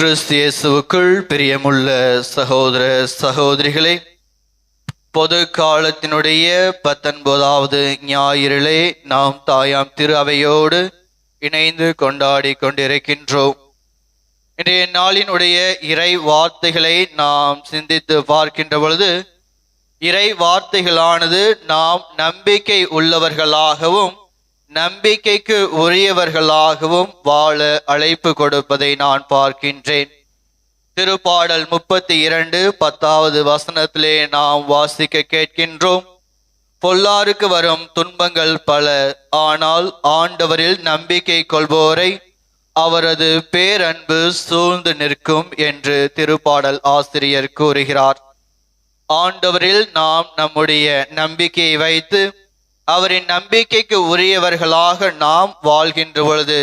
கிறிஸ்து இயேசுவுக்குள் பிரியமுள்ள சகோதர சகோதரிகளே பொது காலத்தினுடைய பத்தொன்பதாவது ஞாயிறிலே நாம் தாயாம் திரு அவையோடு இணைந்து கொண்டாடி கொண்டிருக்கின்றோம். இன்றைய நாளினுடைய இறை வார்த்தைகளை நாம் சிந்தித்து பார்க்கின்ற பொழுது இறை வார்த்தைகளானது நாம் நம்பிக்கை உள்ளவர்களாகவும் நம்பிக்கைக்கு உரியவர்களாகவும் வாழ அழைப்பு கொடுப்பதை நான் பார்க்கின்றேன். திருப்பாடல் முப்பத்தி இரண்டு பத்தாவது வசனத்திலே நாம் வாசிக்க கேட்கின்றோம். பொல்லாருக்கு வரும் துன்பங்கள் பல ஆனால் ஆண்டவரில் நம்பிக்கை கொள்வோரை அவரது பேரன்பு சூழ்ந்து நிற்கும் என்று திருப்பாடல் ஆசிரியர் கூறுகிறார். ஆண்டவரில் நாம் நம்முடைய நம்பிக்கையை வைத்து அவரின் நம்பிக்கைக்கு உரியவர்களாக நாம் வாழ்கின்ற பொழுது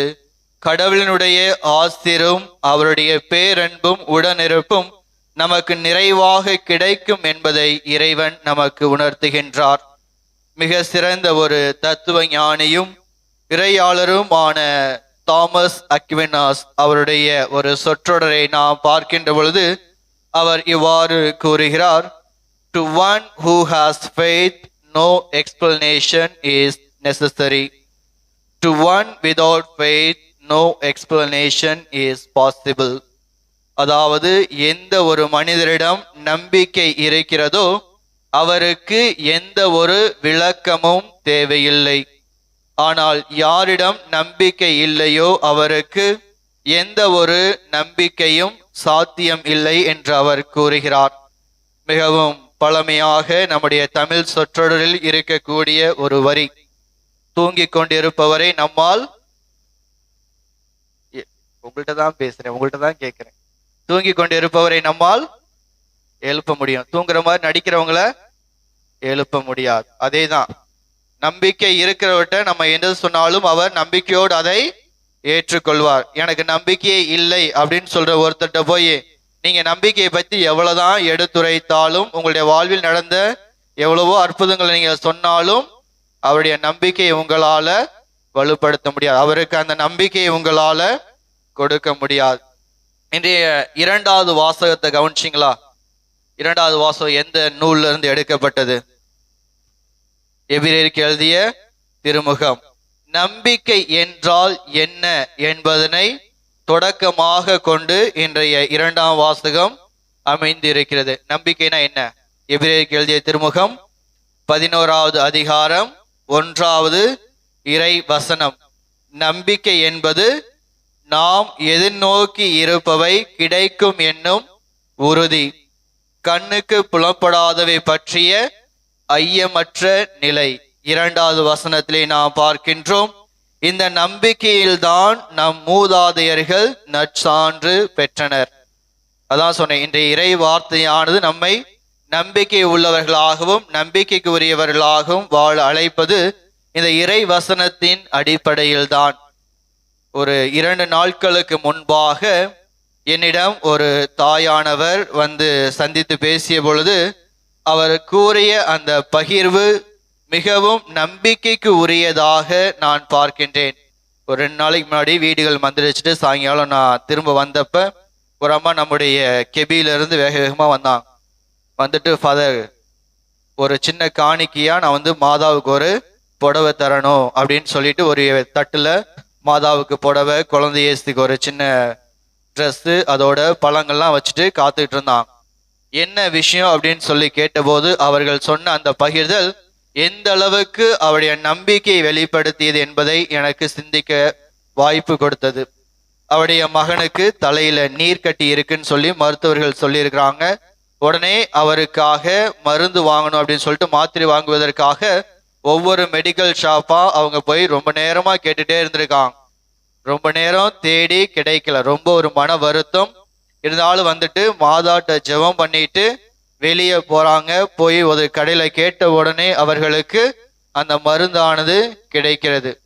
கடவுளினுடைய ஆஸ்திரும் அவருடைய பேரன்பும் உடனிருப்பும் நமக்கு நிறைவாக கிடைக்கும் என்பதை இறைவன் நமக்கு உணர்த்துகின்றார். மிக சிறந்த ஒரு தத்துவ ஞானியும் இறையாளரும் ஆன தாமஸ் அக்வினாஸ் அவருடைய ஒரு சொற்றொடரை நாம் பார்க்கின்ற பொழுது அவர் இவ்வாறு கூறுகிறார் to one who has faith no explanation is necessary to one without faith, no explanation is possible. அதாவது எந்த ஒரு மனிதரிடம் நம்பிக்கை இருக்கிறதோ அவருக்கு எந்த ஒரு விளக்கமும் தேவையில்லை. ஆனால் யாரிடம் நம்பிக்கை இல்லையோ அவருக்கு எந்த ஒரு நம்பிக்கையும் சாத்தியம் இல்லை என்று அவர் கூறுகிறார். மிகவும் பழமையாக நம்முடைய தமிழ் சொற்றொடரில் இருக்கக்கூடிய ஒரு வரி. தூங்கிக் கொண்டிருப்பவரை நம்மால் எ- தான் பேசுறேன் உங்கள்கிட்ட தான் கேட்கிறேன் தூங்கிக் கொண்டிருப்பவரை நம்மால் எழுப்ப முடியும். தூங்குற மாதிரி நடிக்கிறவங்கள எழுப்ப முடியாது. அதேதான். நம்பிக்கை இருக்கிறவர்கிட்ட நம்ம என்ன சொன்னாலும் அவர் நம்பிக்கையோடு அதை ஏற்றுக்கொள்வார். எனக்கு நம்பிக்கையே இல்லை அப்படின்னு சொல்ற ஒருத்தர்கிட்ட போய் நீங்க நம்பிக்கையை பத்தி எவ்வளவுதான் எடுத்துரைத்தாலும் உங்களுடைய வாழ்வில் நடந்த எவ்வளவோ அற்புதங்களை நீங்க சொன்னாலும் அவருடைய நம்பிக்கையை உங்களால வலுப்படுத்த முடியாது. அவருக்கு அந்த நம்பிக்கையை உங்களால கொடுக்க முடியாது. இன்றைய இரண்டாவது வாசகத்தை கவனிச்சிங்களா? இரண்டாவது வாசகம் எந்த நூல்ல இருந்து எடுக்கப்பட்டது? எபிரேருக்கு எழுதிய திருமுகம். நம்பிக்கை என்றால் என்ன என்பதனை தொடக்கமாக கொண்டு இன்றைய இரண்டாம் வாசகம் அமைந்திருக்கிறது. நம்பிக்கைனா என்ன? எபிரேக்கு எழுதிய திருமுகம் பதினோராவது அதிகாரம் ஒன்றாவது இறை வசனம் நம்பிக்கை என்பது நாம் எதிர்நோக்கி இருப்பவை கிடைக்கும் என்னும் உறுதி. கண்ணுக்கு புலப்படாதவை பற்றிய ஐயமற்ற நிலை. இரண்டாவது வசனத்திலே நாம் பார்க்கின்றோம். இந்த நம்பிக்கையில்தான் நம் மூதாதையர்கள் நற்சான்று பெற்றனர். அதான் சொன்னேன் இன்றைய இறை வார்த்தையானது நம்மை நம்பிக்கை உள்ளவர்களாகவும் நம்பிக்கைக்கு உரியவர்களாகவும் வாழ அழைப்பது இந்த இறை வசனத்தின் அடிப்படையில்தான். ஒரு இரண்டு நாட்களுக்கு முன்பாக என்னிடம் ஒரு தாயானவர் வந்து சந்தித்து பேசிய பொழுது அவர் கூறிய அந்த பகிர்வு மிகவும் நம்பிக்கைக்கு உரியதாக நான் பார்க்கின்றேன். ஒரு ரெண்டு நாளைக்கு முன்னாடி வீடுகள் மந்திரிச்சிட்டு சாயங்காலம் நான் திரும்ப வந்தப்ப ஒரு அம்மா நம்முடைய கெபியிலிருந்து வேக வேகமாக வந்தாங்க வந்துட்டு ஃபாதர் ஒரு சின்ன காணிக்கையாக நான் வந்து மாதாவுக்கு ஒரு புடவை தரணும் அப்படின்னு சொல்லிட்டு ஒரு தட்டில் மாதாவுக்கு புடவை குழந்தை இயேசுக்கு ஒரு சின்ன ட்ரெஸ்ஸு அதோட பழங்கள்லாம் வச்சுட்டு காத்துக்கிட்டு இருந்தான். என்ன விஷயம் அப்படின்னு சொல்லி கேட்டபோது அவர்கள் சொன்ன அந்த பகிர்தல் எந்த அளவுக்கு அவருடைய நம்பிக்கையை வெளிப்படுத்தியது என்பதை எனக்கு சிந்திக்க வாய்ப்பு கொடுத்தது. அவருடைய மகனுக்கு தலையில நீர் கட்டி இருக்குன்னு சொல்லி மருத்துவர்கள் சொல்லியிருக்கிறாங்க. உடனே அவருக்காக மருந்து வாங்கணும் அப்படின்னு சொல்லிட்டு மாத்திரை வாங்குவதற்காக ஒவ்வொரு மெடிக்கல் ஷாப்பா அவங்க போய் ரொம்ப நேரமா கேட்டுட்டே இருந்திருக்காங்க. ரொம்ப நேரம் தேடி கிடைக்கல. ரொம்ப ஒரு மன வருத்தம். இருந்தாலும் வந்துட்டு மாதாட்ட ஜெபம் பண்ணிட்டு வெளியே போறாங்க போய் ஒரு கடையில கேட்ட உடனே அவர்களுக்கு அந்த மருந்தானது கிடைக்கிறது.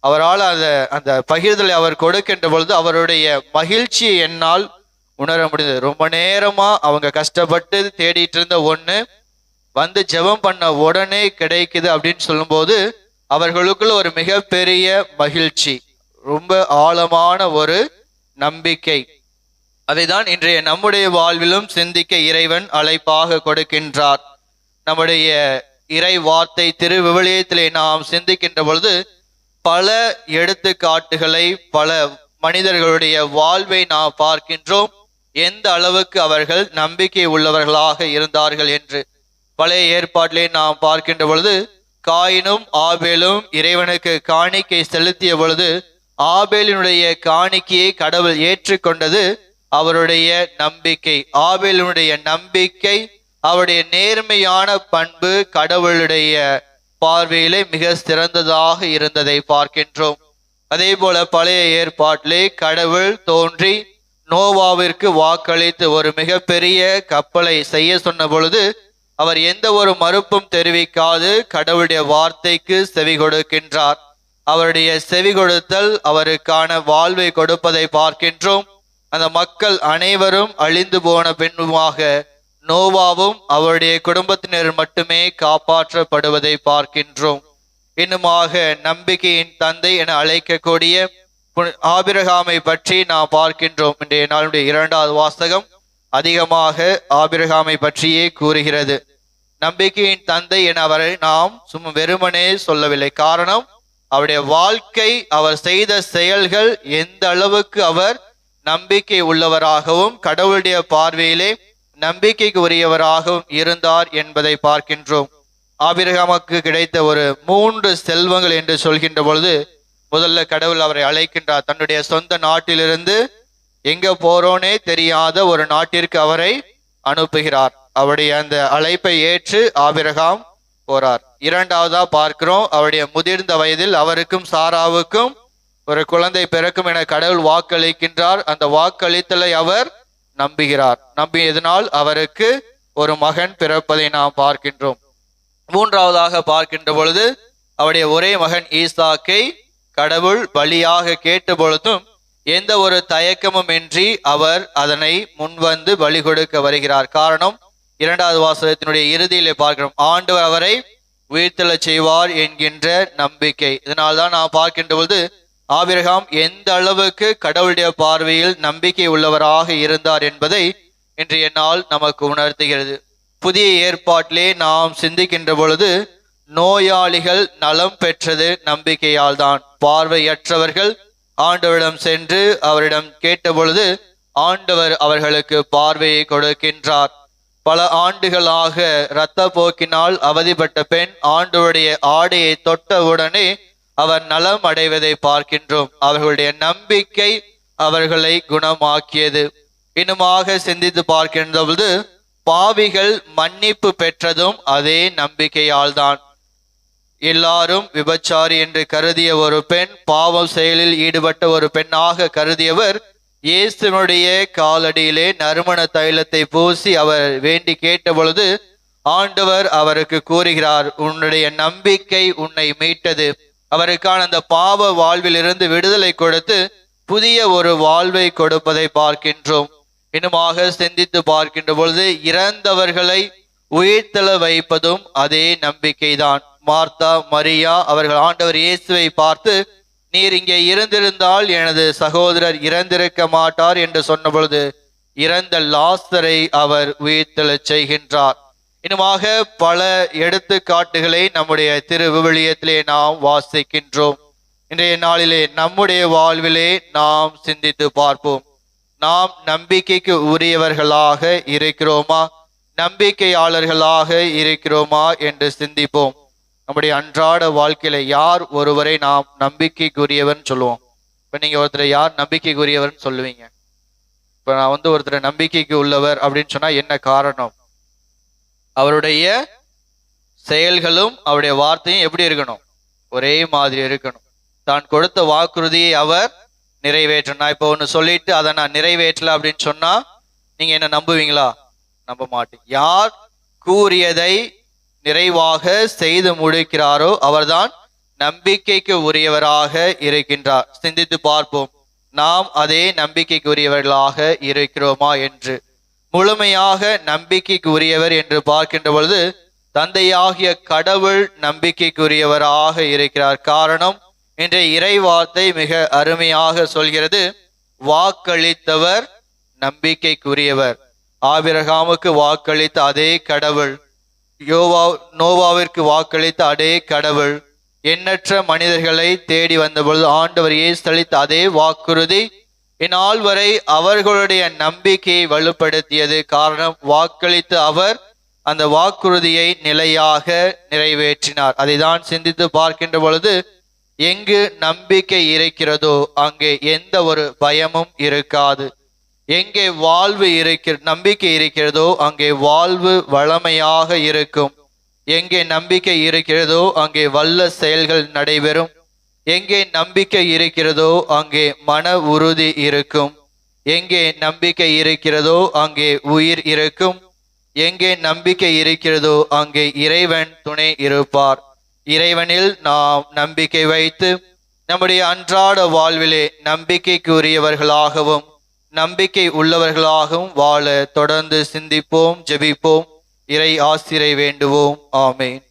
அவரால் அந்த அந்த பகிர்தலை அவர் கொடுக்கின்ற பொழுது அவருடைய மகிழ்ச்சியை என்னால் உணர முடிந்தது. ரொம்ப நேரமா அவங்க கஷ்டப்பட்டு தேடிட்டு இருந்த ஒண்ணு வந்து ஜெபம் பண்ண உடனே கிடைக்குது அப்படின்னு சொல்லும்போது அவர்களுக்குள்ள ஒரு மிகப்பெரிய மகிழ்ச்சி ரொம்ப ஆழமான ஒரு நம்பிக்கை. அதைதான் இன்றைய நம்முடைய வாழ்விலும் சிந்திக்க இறைவன் அழைப்பாக கொடுக்கின்றார். நம்முடைய இறை வார்த்தை திருவிவிலியத்திலே நாம் சிந்திக்கின்ற பொழுது பல எடுத்துக்காட்டுகளை பல மனிதர்களுடைய வாழ்வை நாம் பார்க்கின்றோம். எந்த அளவுக்கு அவர்கள் நம்பிக்கை உள்ளவர்களாக இருந்தார்கள் என்று. பழைய ஏற்பாட்டிலே நாம் பார்க்கின்ற பொழுது காயினும் ஆபேலும் இறைவனுக்கு காணிக்கை செலுத்திய பொழுது ஆபேலினுடைய காணிக்கையை கடவுள் ஏற்றுக்கொண்டது அவருடைய நம்பிக்கை ஆபேலினுடைய நம்பிக்கை அவருடைய நேர்மையான பண்பு கடவுளுடைய பார்வையிலே மிக சிறந்ததாக இருந்ததை பார்க்கின்றோம். அதே போல பழைய ஏற்பாட்டிலே கடவுள் தோன்றி நோவாவிற்கு வாக்களித்து ஒரு மிகப்பெரிய கப்பலை செய்ய சொன்ன பொழுது அவர் எந்த ஒரு மறுப்பும் தெரிவிக்காது கடவுளுடைய வார்த்தைக்கு செவி கொடுக்கின்றார். அவருடைய செவி கொடுத்தல் அவருக்கான வாழ்வை கொடுப்பதை பார்க்கின்றோம். அந்த மக்கள் அனைவரும் அழிந்து போன பின்புமாக நோவாவும் அவருடைய குடும்பத்தினர் மட்டுமே காப்பாற்றப்படுவதை பார்க்கின்றோம். இன்னுமாக நம்பிக்கையின் தந்தை என அழைக்கக்கூடிய ஆபிரகாமை பற்றி நாம் பார்க்கின்றோம். இன்றைய நாளுடைய இரண்டாவது வாசகம் அதிகமாக ஆபிரகாமை பற்றியே கூறுகிறது. நம்பிக்கையின் தந்தை என அவரை நாம் சும்மா வெறுமனே சொல்லவில்லை. காரணம் அவருடைய வாழ்க்கை அவர் செய்த செயல்கள் எந்த அளவுக்கு அவர் நம்பிக்கை உள்ளவராகவும் கடவுளுடைய பார்வையிலே நம்பிக்கைக்கு உரியவராகவும் இருந்தார் என்பதை பார்க்கின்றோம். ஆபிரகாமுக்கு கிடைத்த ஒரு மூன்று செல்வங்கள் என்று சொல்கின்ற பொழுது முதல்ல கடவுள் அவரை அழைக்கின்றார். தன்னுடைய சொந்த நாட்டிலிருந்து எங்க போறோனே தெரியாத ஒரு நாட்டிற்கு அவரை அனுப்புகிறார். அவருடைய அந்த அழைப்பை ஏற்று ஆபிரகாம் போறார். இரண்டாவதா பார்க்கிறோம் அவருடைய முதிர்ந்த வயதில் அவருக்கும் சாராவுக்கும் ஒரு குழந்தை பிறக்கும் என கடவுள் வாக்களிக்கின்றார். அந்த வாக்களித்தலை அவர் நம்புகிறார். நம்பியதனால் அவருக்கு ஒரு மகன் பிறப்பதை நாம் பார்க்கின்றோம். மூன்றாவதாக பார்க்கின்ற பொழுது அவருடைய ஒரே மகன் ஈசாக்கை கடவுள் பலியாக கேட்ட பொழுதும் எந்த ஒரு தயக்கமும் இன்றி அவர் அதனை முன்வந்து பலி கொடுக்க வருகிறார். காரணம் இரண்டாவது வாசகத்தினுடைய இறுதியிலே பார்க்கிறோம். ஆண்டவர் அவரை உயிர்த்தெழச் செய்வார் என்கின்ற நம்பிக்கை. இதனால்தான் நாம் பார்க்கின்ற பொழுது ஆபிரகாம் எந்த அளவுக்கு கடவுளுடைய பார்வையில் நம்பிக்கை உள்ளவராக இருந்தார் என்பதை இன்றைய நாள் நமக்கு உணர்த்துகிறது. புதிய ஏற்பாட்டிலே நாம் சிந்திக்கின்ற பொழுது நோயாளிகள் நலம் பெற்றது நம்பிக்கையால் தான் பார்வையற்றவர்கள் ஆண்டவரிடம் சென்று அவரிடம் கேட்ட பொழுது ஆண்டவர் அவர்களுக்கு பார்வையை கொடுக்கின்றார். பல ஆண்டுகளாக இரத்த போக்கினால் அவதிப்பட்ட பெண் ஆண்டவருடைய ஆடையை தொட்டவுடனே அவர் நலம் அடைவதை பார்க்கின்றோம். அவர்களுடைய நம்பிக்கை அவர்களை குணமாக்கியது. இன்னுமாக சிந்தித்து பார்க்கின்ற பொழுது பாவிகள் மன்னிப்பு பெற்றதும் அதே நம்பிக்கையால் தான் எல்லாரும் விபச்சாரி என்று கருதிய ஒரு பெண் பாவம் செயலில் ஈடுபட்ட ஒரு பெண்ணாக கருதியவர் இயேசுனுடைய காலடியிலே நறுமண தைலத்தை பூசி அவர் வேண்டி கேட்ட பொழுது ஆண்டவர் அவருக்கு கூறுகிறார் உன்னுடைய நம்பிக்கை உன்னை மீட்டது. அவருக்கான அந்த பாவ வாழ்விலிருந்து விடுதலை கொடுத்து புதிய ஒரு வாழ்வை கொடுப்பதை பார்க்கின்றோம். இன்னுமாக சிந்தித்து பார்க்கின்ற பொழுது இறந்தவர்களை உயிர்த்தள வைப்பதும் அதே நம்பிக்கைதான். மார்த்தா மரியா அவர்கள் ஆண்டவர் இயேசுவை பார்த்து நீர் இங்கே இருந்திருந்தால் எனது சகோதரர் இறந்திருக்க மாட்டார் என்று சொன்ன பொழுது இறந்த லாஸ்தரை அவர் உயிர்த்தெழச் செய்கின்றார். இன்னுமாக பல எடுத்துக்காட்டுகளை நம்முடைய திருவிவிலியத்திலே நாம் வாசிக்கின்றோம். இன்றைய நாளிலே நம்முடைய வாழ்விலே நாம் சிந்தித்து பார்ப்போம். நாம் நம்பிக்கைக்கு உரியவர்களாக இருக்கிறோமா? நம்பிக்கையாளர்களாக இருக்கிறோமா என்று சிந்திப்போம். நம்முடைய அன்றாட வாழ்க்கையில யார் ஒருவரை நாம் நம்பிக்கைக்குரியவர்னு சொல்லுவோம். இப்ப நீங்க ஒருத்தரை யார் நம்பிக்கைக்குரியவர்னு சொல்லுவீங்க. இப்போ நான் வந்து ஒருத்தரை நம்பிக்கைக்கு உள்ளவர் அப்படின்னு சொன்னா என்ன காரணம்? அவருடைய செயல்களும் அவருடைய வார்த்தையும் எப்படி இருக்கணும்? ஒரே மாதிரி இருக்கணும். தான் கொடுத்த வாக்குறுதியை அவர் நிறைவேற்றணும். நான் இப்போ ஒன்று சொல்லிட்டு அதை நான் நிறைவேற்றல அப்படின்னு சொன்னா நீங்க என்ன நம்புவீங்களா? நம்ப மாட்டீங்க. யார் கூறியதை நிறைவாக செய்து முடிக்கிறாரோ அவர்தான் நம்பிக்கைக்கு உரியவராக இருக்கின்றார். சிந்தித்து பார்ப்போம். நாம் அதே நம்பிக்கைக்குரியவர்களாக இருக்கிறோமா என்று. முழுமையாக நம்பிக்கைக்கு உரியவர் என்று பார்க்கின்ற பொழுது தந்தையாகிய கடவுள் நம்பிக்கைக்குரியவராக இருக்கிறார். காரணம் இன்றைய இறை வார்த்தை மிக அருமையாக சொல்கிறது வாக்களித்தவர் நம்பிக்கைக்குரியவர். ஆபிரகாமுக்கு வாக்களித்த அதே கடவுள் யோவா நோவாவிற்கு வாக்களித்த அதே கடவுள். எண்ணற்ற மனிதர்களை தேடி வந்தபொழுது ஆண்டவர் இயேசளித்த அதே வாக்குறுதி இந்நாள் வரை அவர்களுடைய நம்பிக்கையை வலுப்படுத்தியது காரணம் வாக்களித்த அவர் அந்த வாக்குறுதியை நிலையாக நிறைவேற்றினார். அதை தான் சிந்தித்து பார்க்கின்ற பொழுது எங்கு நம்பிக்கை இருக்கிறதோ அங்கே எந்த ஒரு பயமும் இருக்காது. எங்கே வாழ்வு இருக்கிற நம்பிக்கை இருக்கிறதோ அங்கே வாழ்வு வளமையாக இருக்கும். எங்கே நம்பிக்கை இருக்கிறதோ அங்கே வல்ல செயல்கள் நடைபெறும். எங்கே நம்பிக்கை இருக்கிறதோ அங்கே மன உறுதி இருக்கும். எங்கே நம்பிக்கை இருக்கிறதோ அங்கே உயிர் இருக்கும். எங்கே நம்பிக்கை இருக்கிறதோ அங்கே இறைவன் துணை இருப்பார். இறைவனில் நாம் நம்பிக்கை வைத்து நம்முடைய அன்றாட வாழ்விலே நம்பிக்கைக்குரியவர்களாகவும் நம்பிக்கை உள்ளவர்களாகவும் வாழ தொடர்ந்து சிந்திப்போம் ஜெபிப்போம். இறை ஆசிரை வேண்டுவோம். ஆமேன்.